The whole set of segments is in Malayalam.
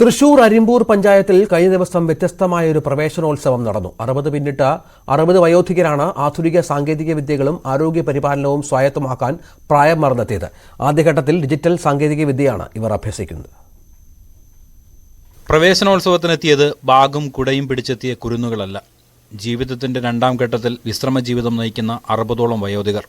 തൃശൂർ അരിമ്പൂർ പഞ്ചായത്തിൽ കഴിഞ്ഞ ദിവസം വ്യത്യസ്തമായ ഒരു പ്രവേശനോത്സവം നടന്നു. അറുപത് പിന്നിട്ട അറുപത് വയോധികരാണ് ആധുനിക സാങ്കേതിക വിദ്യകളും ആരോഗ്യ പരിപാലനവും സ്വായത്തമാക്കാൻ പ്രായം മറന്നെത്തിയത്. ആദ്യഘട്ടത്തിൽ ഡിജിറ്റൽ സാങ്കേതിക വിദ്യയാണ് ഇവർ അഭ്യസിക്കുന്നത്. പ്രവേശനോത്സവത്തിനെത്തിയത് ബാഗും കുടയും പിടിച്ചെത്തിയ കുരുന്നുകളല്ല. ജീവിതത്തിന്റെ രണ്ടാം ഘട്ടത്തിൽ വിശ്രമ ജീവിതം നയിക്കുന്ന അറുപതോളം വയോധികർ.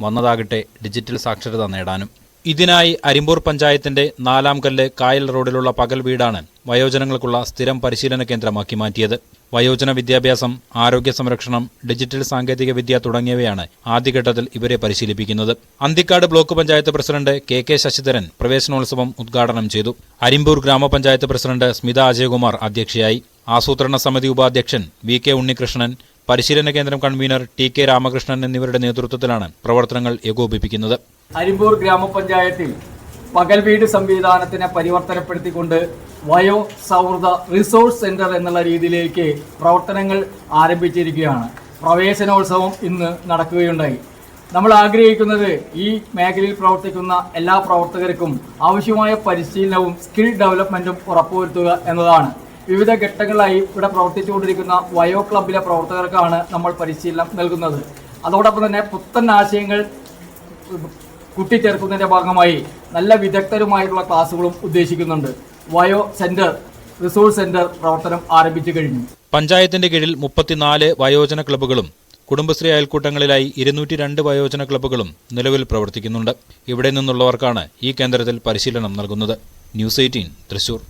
വന്നതാകട്ടെ ഡിജിറ്റൽ സാക്ഷരത നേടാനും. ഇതിനായി അരിമ്പൂർ പഞ്ചായത്തിന്റെ നാലാം കല്ല് കായൽ റോഡിലുള്ള പകൽ വീടാണ് വയോജനങ്ങൾക്കുള്ള സ്ഥിരം പരിശീലന കേന്ദ്രമാക്കി മാറ്റിയത്. വയോജന വിദ്യാഭ്യാസം ആരോഗ്യ സംരക്ഷണം ഡിജിറ്റൽ സാങ്കേതിക വിദ്യ തുടങ്ങിയവയാണ് ആദ്യഘട്ടത്തിൽ ഇവരെ പരിശീലിപ്പിക്കുന്നത്. Anthikad block panchayat president K K Sasidharan പ്രവേശനോത്സവം ഉദ്ഘാടനം ചെയ്തു. അരിമ്പൂർ ഗ്രാമപഞ്ചായത്ത് പ്രസിഡന്റ് സ്മിത അജയകുമാർ അധ്യക്ഷയായി. ആസൂത്രണ സമിതി ഉപാധ്യക്ഷൻ വി കെ ഉണ്ണികൃഷ്ണൻ പരിശീലന കേന്ദ്രം കൺവീനർ ടി കെ രാമകൃഷ്ണൻ എന്നിവരുടെ നേതൃത്വത്തിലാണ് പ്രവർത്തനങ്ങൾ ഏകോപിപ്പിക്കുന്നത്. അരിമ്പൂർ ഗ്രാമപഞ്ചായത്തിൽ പകൽ വീട് സംവിധാനത്തിനെ പരിവർത്തനപ്പെടുത്തിക്കൊണ്ട് വയോ സൗഹൃദ റിസോഴ്സ് സെന്റർ എന്നുള്ള രീതിയിലേക്ക് പ്രവർത്തനങ്ങൾ ആരംഭിച്ചിരിക്കുകയാണ്. പ്രവേശനോത്സവം ഇന്ന് നടക്കുകയുണ്ടായി. നമ്മൾ ആഗ്രഹിക്കുന്നത് ഈ മേഖലയിൽ പ്രവർത്തിക്കുന്ന എല്ലാ പ്രവർത്തകർക്കും ആവശ്യമായ പരിശീലനവും സ്കിൽ ഡെവലപ്മെന്റും ഉറപ്പുവരുത്തുക എന്നതാണ്. വിവിധ ഘട്ടങ്ങളായി ഇവിടെ പ്രവർത്തിച്ചുകൊണ്ടിരിക്കുന്ന വയോ ക്ലബിലെ പ്രവർത്തകർക്കാണ് നമ്മൾ പരിശീലനം നൽകുന്നത്. അതോടൊപ്പം തന്നെ പുത്തൻ ആശയങ്ങൾ കൂട്ടിച്ചേർക്കുന്നതിന്റെ ഭാഗമായി നല്ല വിദഗ്ധരുമായിട്ടുള്ള ക്ലാസ്സുകളും ഉദ്ദേശിക്കുന്നുണ്ട്. വയോ സെന്റർ റിസോഴ്സ് സെന്റർ പ്രവർത്തനം ആരംഭിച്ചു കഴിഞ്ഞു. പഞ്ചായത്തിന്റെ കീഴിൽ മുപ്പത്തിനാല് വയോജന ക്ലബ്ബുകളും കുടുംബശ്രീ അയൽക്കൂട്ടങ്ങളിലായി ഇരുന്നൂറ്റി രണ്ട് വയോജന ക്ലബ്ബുകളും നിലവിൽ പ്രവർത്തിക്കുന്നുണ്ട്. ഇവിടെ നിന്നുള്ളവർക്കാണ് ഈ കേന്ദ്രത്തിൽ പരിശീലനം നൽകുന്നത്. News eighteen Thrissur.